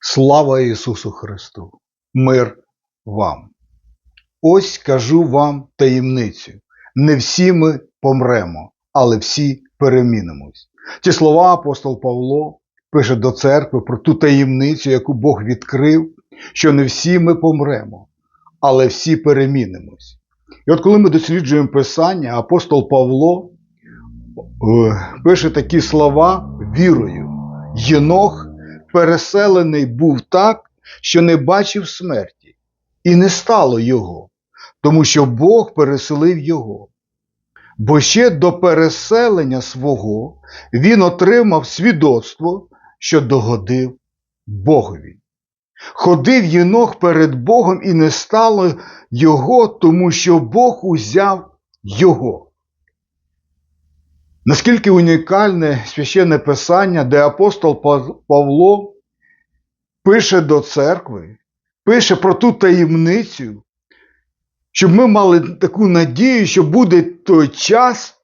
Слава Ісусу Христу! Мир вам! Ось кажу вам таємницю. Не всі ми помремо, але всі перемінимось. Ці слова апостол Павло пише до церкви про ту таємницю, яку Бог відкрив, що не всі ми помремо, але всі перемінимось. І от коли ми досліджуємо Писання, апостол Павло е, пише такі слова вірою. Єнох переселений був так, що не бачив смерті, і не стало його, тому що Бог переселив його. Бо ще до переселення свого він отримав свідоцтво, що догодив Богові. Ходив Єнох перед Богом і не стало його, тому що Бог узяв його. Наскільки унікальне священне писання, де апостол Павло пише до церкви, пише про ту таємницю, щоб ми мали таку надію, що буде той час,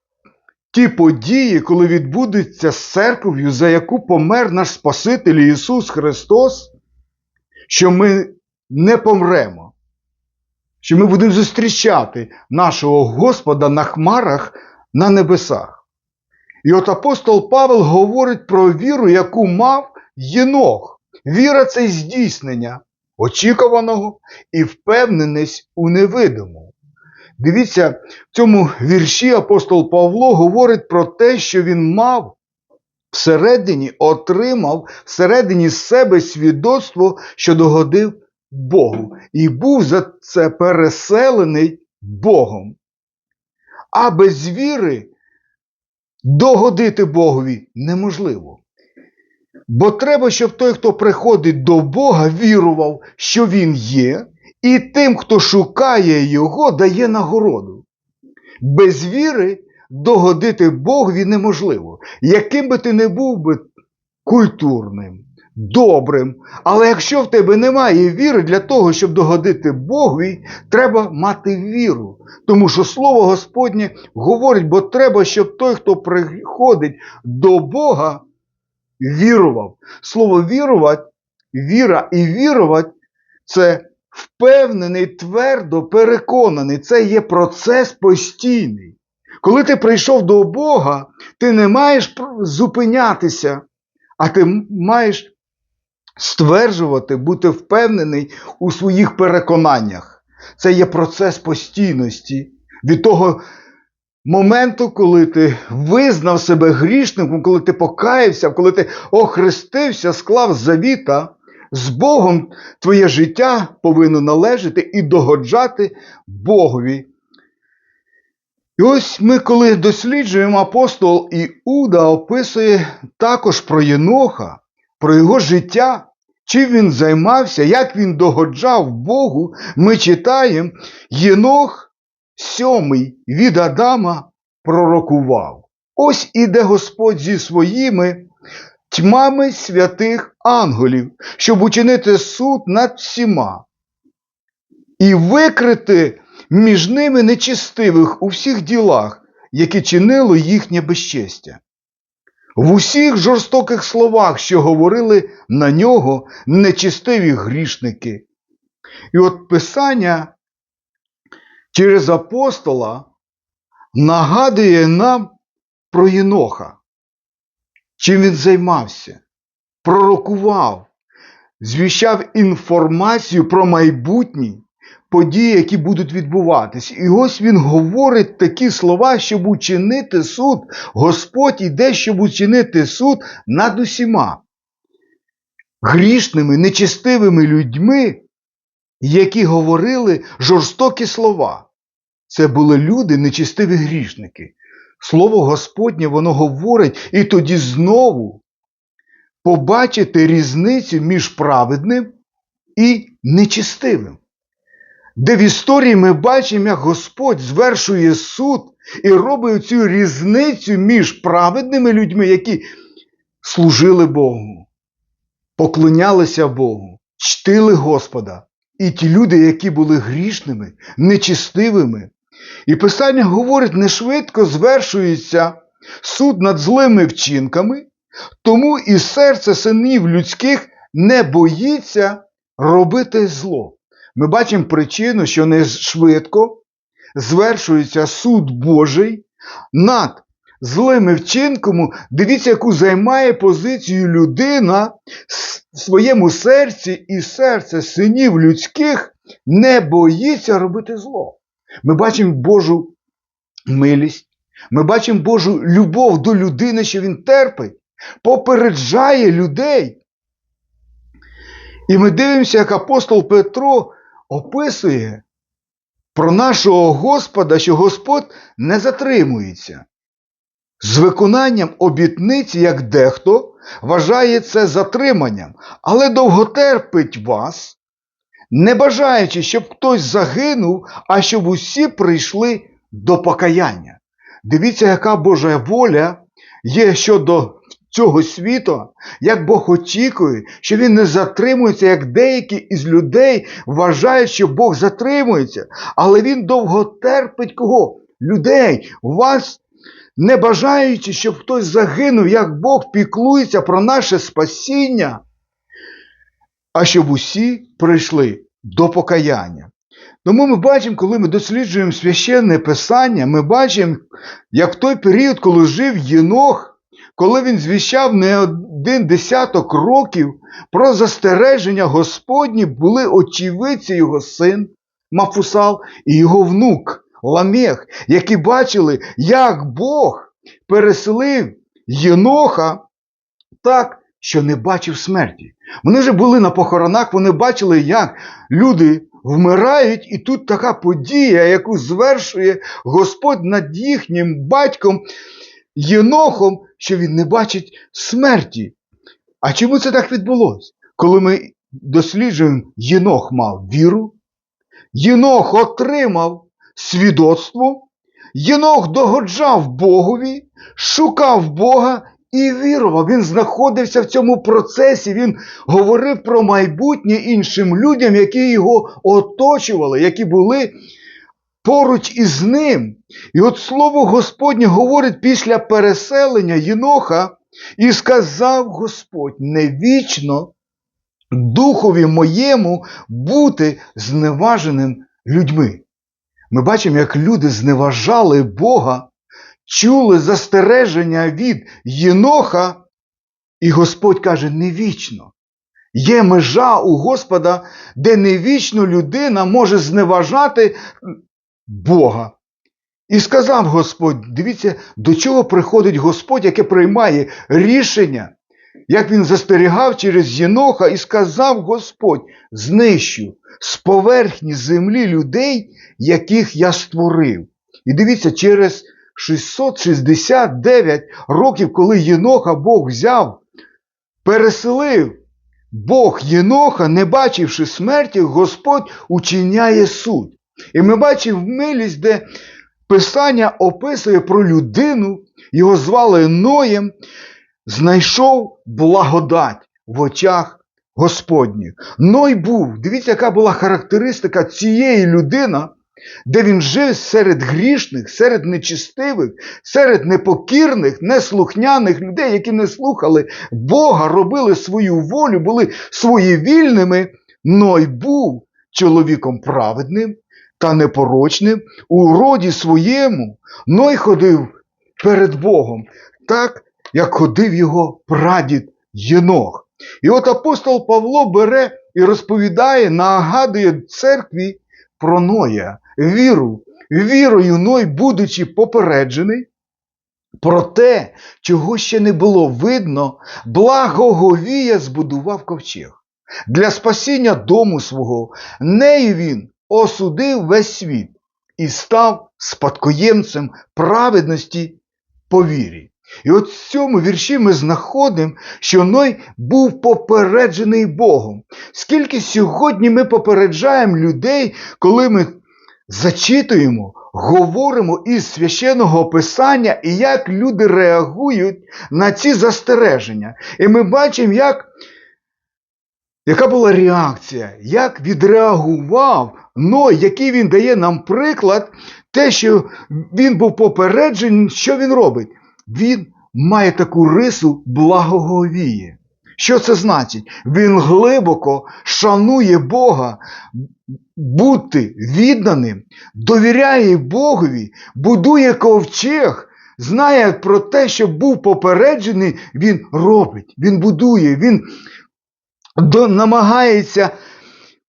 ті події, коли відбудеться з церквою, за яку помер наш Спаситель Ісус Христос, що ми не помремо, що ми будемо зустрічати нашого Господа на хмарах на небесах. І от апостол Павел говорить про віру, яку мав Єнох. Віра це здійснення очікуваного і впевненість у невидимому. Дивіться, в цьому вірші апостол Павло говорить про те, що він мав всередині, отримав всередині себе свідоцтво, що догодив Богу, і був за це переселений Богом. А без віри догодити Богові неможливо. Бо треба, щоб той, хто приходить до Бога, вірував, що Він є, і тим, хто шукає Його, дає нагороду. Без віри догодити Богові неможливо. Яким би ти не був би культурним, добрим, але якщо в тебе немає віри для того, щоб догодити Богові, треба мати віру. Тому що Слово Господнє говорить, бо треба, щоб той, хто приходить до Бога, вірував. Слово вірувати, віра і вірувати це впевнений, твердо переконаний. Це є процес постійний. Коли ти прийшов до Бога, ти не маєш зупинятися, а ти маєш стверджувати, бути впевнений у своїх переконаннях. Це є процес постійності. Від того моменту, коли ти визнав себе грішником, коли ти покаявся, коли ти охрестився, склав завіта, з Богом твоє життя повинно належати і догоджати Богові. І ось ми, коли досліджуємо апостол Іуда, описує також про Єноха, про його життя, чим він займався, як він догоджав Богу, ми читаємо, Єнох сьомий від Адама пророкував. Ось іде Господь зі своїми тьмами святих ангелів, щоб учинити суд над всіма і викрити між ними нечистивих у всіх ділах, які чинило їхнє безчестя. В усіх жорстоких словах, що говорили на нього нечистиві грішники. І от Писання через апостола нагадує нам про Єноха, чим він займався, пророкував, звіщав інформацію про майбутнє події, які будуть відбуватись. І ось він говорить такі слова, щоб учинити суд. Господь іде, щоб учинити суд над усіма грішними, нечистивими людьми, які говорили жорстокі слова. Це були люди, нечистиві грішники. Слово Господнє воно говорить, і тоді знову побачити різницю між праведним і нечистивим де в історії ми бачимо, як Господь звершує суд і робить цю різницю між праведними людьми, які служили Богу, поклонялися Богу, чтили Господа, і ті люди, які були грішними, нечистивими. І Писання говорить, не швидко звершується суд над злими вчинками, тому і серце синів людських не боїться робити зло. Ми бачимо причину, що не швидко звершується суд Божий над злими вчинками. Дивіться, яку займає позицію людина в своєму серці і серце синів людських не боїться робити зло. Ми бачимо Божу милість, ми бачимо Божу любов до людини, що він терпить, попереджає людей. І ми дивимося, як апостол Петро описує про нашого Господа, що Господь не затримується. З виконанням обітниці, як дехто, вважає це затриманням, але довготерпить вас, не бажаючи, щоб хтось загинув, а щоб усі прийшли до покаяння. Дивіться, яка Божа воля є щодо цього світу, як Бог очікує, що Він не затримується, як деякі із людей вважають, що Бог затримується, але Він довго терпить кого? Людей, вас не бажаючи, щоб хтось загинув, як Бог піклується про наше спасіння, а щоб усі прийшли до покаяння. Тому ми бачимо, коли ми досліджуємо священне писання, ми бачимо, як в той період, коли жив Єнох, коли він звіщав не один десяток років про застереження Господні, були очевидці його син Мафусал і його внук Ламех, які бачили, як Бог переселив Єноха так, що не бачив смерті. Вони вже були на похоронах, вони бачили, як люди вмирають, і тут така подія, яку звершує Господь над їхнім батьком Єнохом, що він не бачить смерті. А чому це так відбулося? Коли ми досліджуємо, Єнох мав віру, Єнох отримав свідоцтво, Єнох догоджав Богові, шукав Бога і вірував. Він знаходився в цьому процесі, він говорив про майбутнє іншим людям, які його оточували, які були поруч із ним. І от слово Господнє говорить після переселення Єноха, і сказав Господь не вічно духові моєму бути зневаженим людьми. Ми бачимо, як люди зневажали Бога, чули застереження від Єноха, і Господь каже, не вічно. Є межа у Господа, де не вічно людина може зневажати Бога. І сказав Господь: дивіться, до чого приходить Господь, яке приймає рішення, як він застерігав через Єноха, і сказав Господь: знищу з поверхні землі людей, яких я створив. І дивіться, через 669 років, коли Єноха Бог взяв, переселив Бог Єноха, не бачивши смерті, Господь учиняє суд. І ми бачимо милість, де Писання описує про людину, його звали Ноєм, знайшов благодать в очах Господніх. Ной був, дивіться, яка була характеристика цієї людини, де він жив серед грішних, серед нечистивих, серед непокірних, неслухняних людей, які не слухали Бога, робили свою волю, були своєвільними. Ной був чоловіком праведним та непорочним у роді своєму. Ной ходив перед Богом, так, як ходив його прадід Єнох. І от апостол Павло бере і розповідає, нагадує церкві про Ноя, віру, вірою Ной, будучи попереджений, про те, чого ще не було видно, благоговія збудував ковчег. Для спасіння дому свого, нею він осудив весь світ і став спадкоємцем праведності по вірі. І от в цьому вірші ми знаходимо, що Ной був попереджений Богом. Скільки сьогодні ми попереджаємо людей, коли ми зачитуємо, говоримо із священного писання, і як люди реагують на ці застереження. І ми бачимо, як, яка була реакція, як відреагував Ной, який він дає нам приклад, те, що він був попереджений, що він робить? Він має таку рису благоговіє. Що це значить? Він глибоко шанує Бога, бути відданим, довіряє Богові, будує ковчег, знає про те, що був попереджений, він робить, він будує, він намагається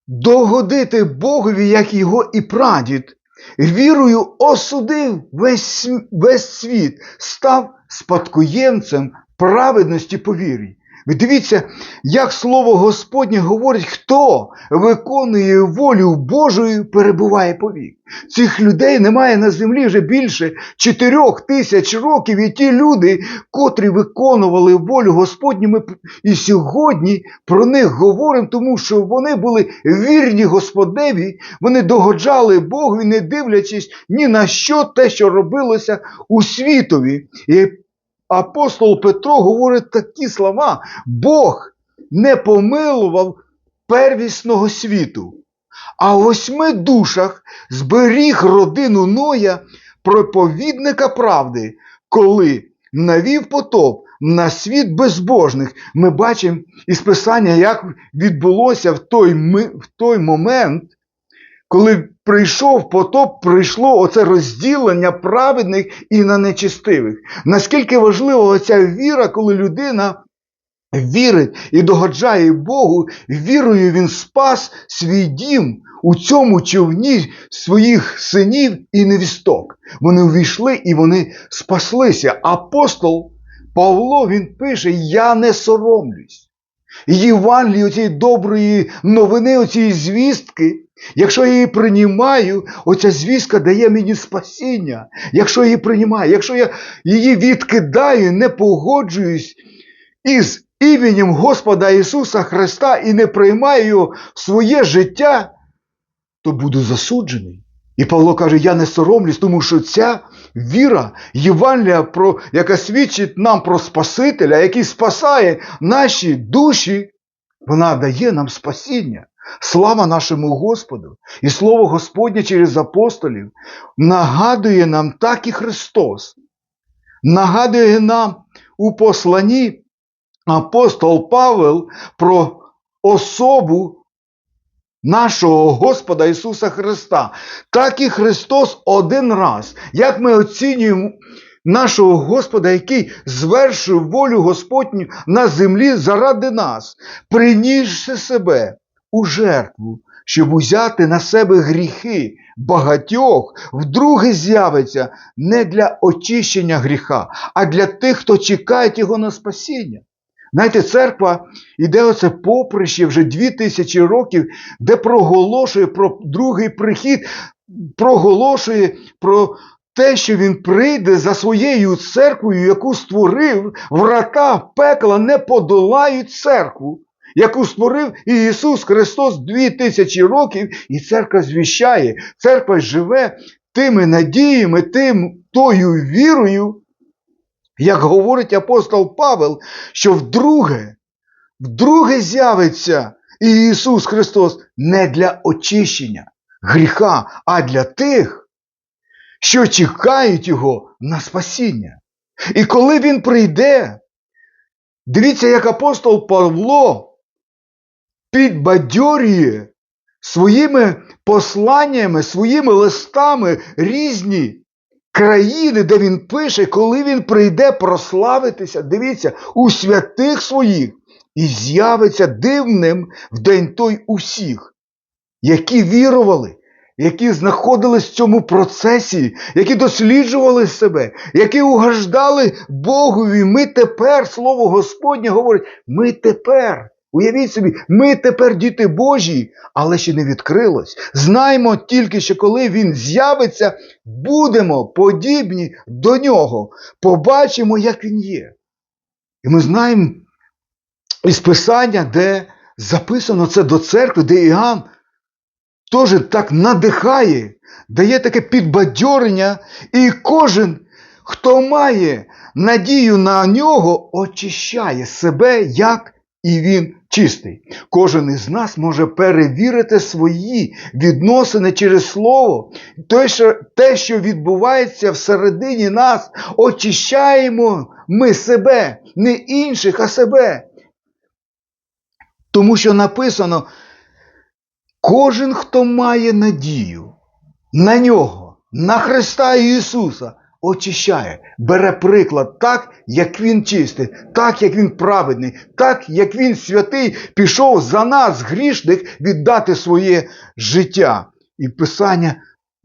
догодити Богові, як його і прадід. Вірою осудив весь, весь світ, став спадкоємцем праведності по вірі. Дивіться, як слово Господнє говорить, хто виконує волю Божою, перебуває повік. Цих людей немає на землі вже більше чотирьох тисяч років, і ті люди, котрі виконували волю Господню, ми і сьогодні про них говоримо, тому що вони були вірні Господеві, вони догоджали Богові, не дивлячись ні на що те, що робилося у світові. І апостол Петро говорить такі слова: Бог не помилував первісного світу, а в восьми душах зберіг родину Ноя, проповідника правди, коли навів потоп на світ безбожних. Ми бачимо із Писання, як відбулося в той, в той момент, коли прийшов потоп, прийшло оце розділення праведних і на нечестивих. Наскільки важлива оця віра, коли людина вірить і догоджає Богу, вірою він спас свій дім у цьому човні своїх синів і невісток. Вони увійшли і вони спаслися. Апостол Павло він пише: Я не соромлюсь. Євангелії оцієї доброї новини, оцієї звістки, якщо я її приймаю, оця звістка дає мені спасіння. Якщо я її приймаю, якщо я її відкидаю, не погоджуюсь із іменем Господа Ісуса Христа і не приймаю своє життя, то буду засуджений. І Павло каже: я не соромлюсь, тому що ця віра, Євангелія, про, яка свідчить нам про Спасителя, який спасає наші душі, вона дає нам спасіння. Слава нашому Господу! І Слово Господнє через апостолів нагадує нам так і Христос. Нагадує нам у посланні апостол Павел про особу нашого Господа Ісуса Христа. Так і Христос один раз. Як ми оцінюємо нашого Господа, який звершив волю Господню на землі заради нас, принісши себе у жертву, щоб узяти на себе гріхи багатьох, вдруге з'явиться не для очищення гріха, а для тих, хто чекає його на спасіння. Знаєте, церква іде оце поприще вже дві тисячі років, де проголошує про другий прихід, проголошує про те, що він прийде за своєю церквою, яку створив, врата пекла не подолають церкву, яку створив Ісус Христос дві тисячі років, і церква звіщає, церква живе тими надіями, тим тою вірою, як говорить апостол Павел, що вдруге, вдруге з'явиться Ісус Христос не для очищення гріха, а для тих, що чекають Його на спасіння. І коли Він прийде, дивіться, як апостол Павло підбадьорює своїми посланнями, своїми листами різні країни, де він пише, коли він прийде прославитися, дивіться, у святих своїх і з'явиться дивним в день той усіх, які вірували, які знаходились в цьому процесі, які досліджували себе, які угождали Богові. Ми тепер, Слово Господнє говорить, ми тепер. Уявіть собі, ми тепер діти Божі, але ще не відкрилось. Знаємо тільки, що коли він з'явиться, будемо подібні до нього. Побачимо, як він є. І ми знаємо із Писання, де записано це до церкви, де Іоанн теж так надихає, дає таке підбадьорення, і кожен, хто має надію на нього, очищає себе, як і він чистий. Кожен із нас може перевірити свої відносини через слово. Те, що, відбувається всередині нас, очищаємо ми себе, не інших, а себе. Тому що написано: кожен, хто має надію на нього, на Христа Ісуса, очищає, бере приклад так, як Він чистий, так, як Він праведний, так, як Він святий, пішов за нас, грішних, віддати своє життя. І Писання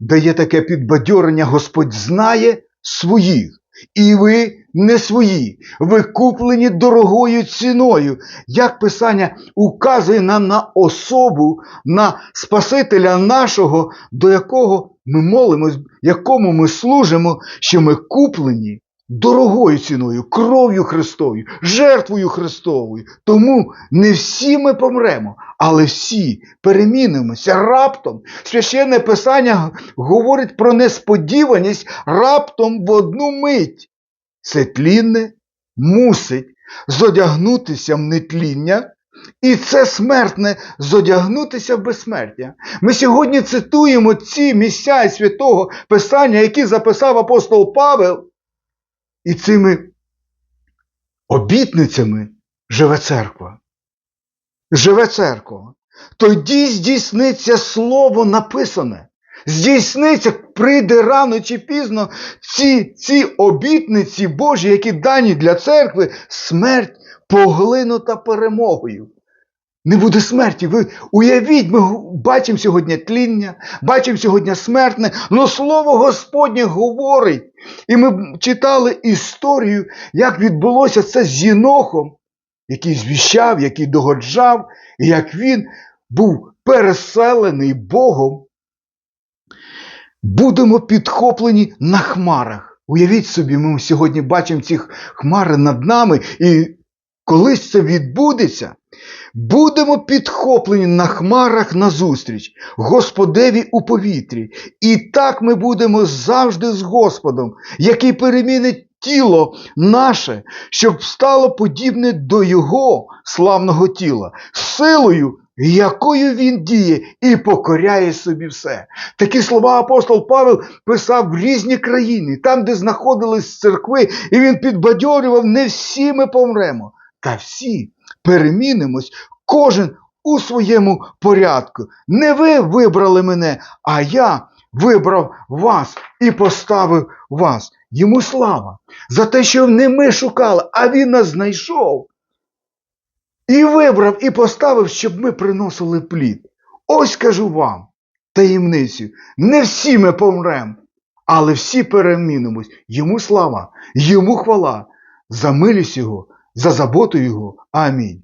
дає таке підбадьорення, Господь знає своїх. І ви не свої, ви куплені дорогою ціною. Як Писання указує нам на особу, на Спасителя нашого, до якого ми молимось, якому ми служимо, що ми куплені дорогою ціною, кров'ю Христовою, жертвою Христовою. Тому не всі ми помремо, але всі перемінимося раптом. Священне Писання говорить про несподіваність раптом в одну мить. Це тлінне мусить зодягнутися в нетління, і це смертне зодягнутися в безсмертя. Ми сьогодні цитуємо ці місця святого Писання, які записав апостол Павел, і цими обітницями живе церква. Живе церква. Тоді здійсниться слово написане. Здійсниться, прийде рано чи пізно ці, ці обітниці Божі, які дані для церкви, смерть поглинута перемогою. Не буде смерті. Ви уявіть, ми бачимо сьогодні тління, бачимо сьогодні смертне, але слово Господнє говорить. І ми читали історію, як відбулося це з Єнохом, який звіщав, який догоджав, і як він був переселений Богом. Будемо підхоплені на хмарах. Уявіть собі, ми сьогодні бачимо ці хмари над нами, і колись це відбудеться, будемо підхоплені на хмарах назустріч, Господеві у повітрі. І так ми будемо завжди з Господом, який перемінить тіло наше, щоб стало подібне до Його славного тіла, силою, якою він діє і покоряє собі все. Такі слова апостол Павел писав в різні країни, там, де знаходились церкви, і він підбадьорював, не всі ми помремо, та всі перемінимось, кожен у своєму порядку. Не ви вибрали мене, а я вибрав вас і поставив вас. Йому слава за те, що не ми шукали, а він нас знайшов. І вибрав, і поставив, щоб ми приносили плід. Ось кажу вам таємницю. Не всі ми помремо, але всі перемінимось. Йому слава, йому хвала, за милість Його, за заботу Його. Амінь.